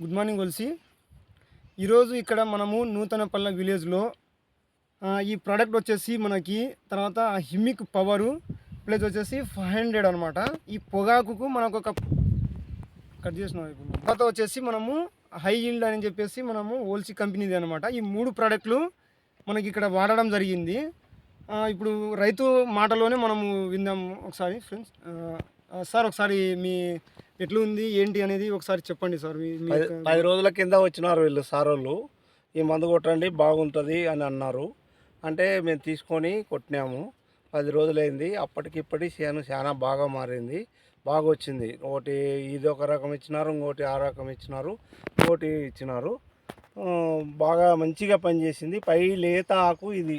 Good morning కొలిసి ఈరోజు ఇక్కడ మనము నూతనపల్లె విలేజ్లో ఈ ప్రోడక్ట్ వచ్చేసి మనకి తర్వాత హిమిక్ పవరు ప్లస్ వచ్చేసి ఫైవ్ హండ్రెడ్ అనమాట ఈ పొగాకుకు మనకు ఒక కట్ చేసిన తర్వాత వచ్చేసి మనము హై ఈల్డ్ అని చెప్పేసి మనము ఓల్సీ కంపెనీది అనమాట ఈ మూడు ప్రోడక్ట్లు మనకి ఇక్కడ వాడడం జరిగింది. ఇప్పుడు రైతు మాటలోనే మనము విందాము ఒకసారి ఫ్రెండ్స్. సార్ ఒకసారి మీ ఎట్లా ఉంది ఏంటి అనేది ఒకసారి చెప్పండి సార్. పది రోజుల కింద వచ్చినారు వీళ్ళు సార్ వాళ్ళు. ఈ మందు కొట్టండి బాగుంటుంది అని అన్నారు. అంటే మేము తీసుకొని కొట్టినాము. పది రోజులైంది. అప్పటికిప్పటి చేను చాలా బాగా మారింది. బాగా వచ్చింది. ఒకటి ఇది ఒక రకం ఇచ్చినారు ఇంకోటి ఆ రకం ఇచ్చినారు ఇంకోటి ఇచ్చినారు. బాగా మంచిగా పనిచేసింది. పై లేత ఆకు ఇది.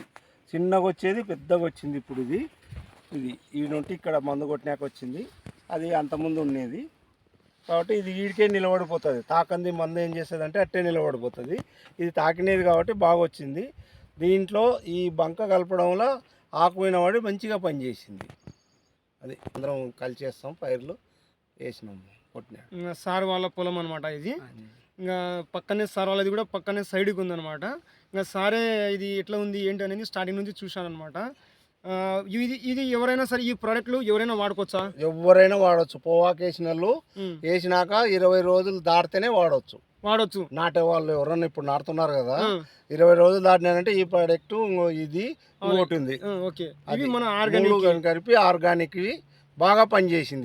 చిన్నగా వచ్చేది పెద్దగా వచ్చింది ఇప్పుడు ఇది. ఇది ఈ నుండి ఇక్కడ మందు కొట్టినాక వచ్చింది. అది అంతకుముందు ఉండేది. కాబట్టి ఇది వీడికే నిలబడిపోతుంది. తాకంది మందు ఏం చేస్తుంది అంటే అట్టే నిలబడిపోతుంది. ఇది తాకినది కాబట్టి బాగా వచ్చింది దీంట్లో ఈ బంక కలపడం వల్ల ఆకుపోయిన వాడి మంచిగా పనిచేసింది. అది అందరం కలిసి చేస్తాం పైర్లు వేసినాం కొట్టినా. సార్ వాళ్ళ పొలం అనమాట ఇది. ఇంకా పక్కనే సార్ వాళ్ళది కూడా పక్కనే సైడ్కి ఉందన్నమాట. ఇంకా సారే ఇది ఎట్లా ఉంది ఏంటి అనేది స్టార్టింగ్ నుంచి చూశానమాట ఆ, ఇది ఇది ఎవరైనా సరే ఈ ప్రోడక్ట్లు ఎవరైనా వాడుకోవచ్చా? ఎవరైనా వాడచ్చు. పోవాకు వేసిన వాళ్ళు వేసినాక ఇరవై రోజులు దాటితేనే వాడవచ్చు వాడొచ్చు. నాటే వాళ్ళు ఎవరన్నా ఇప్పుడు నాటుతున్నారు కదా ఇరవై రోజులు దాటినారంటే ఈ ప్రోడక్ట్ ఇది ఇంకోటి ఉంది. ఓకే. అది మన ఆర్గానిక్ కలిపి ఆర్గానిక్ బాగా పనిచేసింది.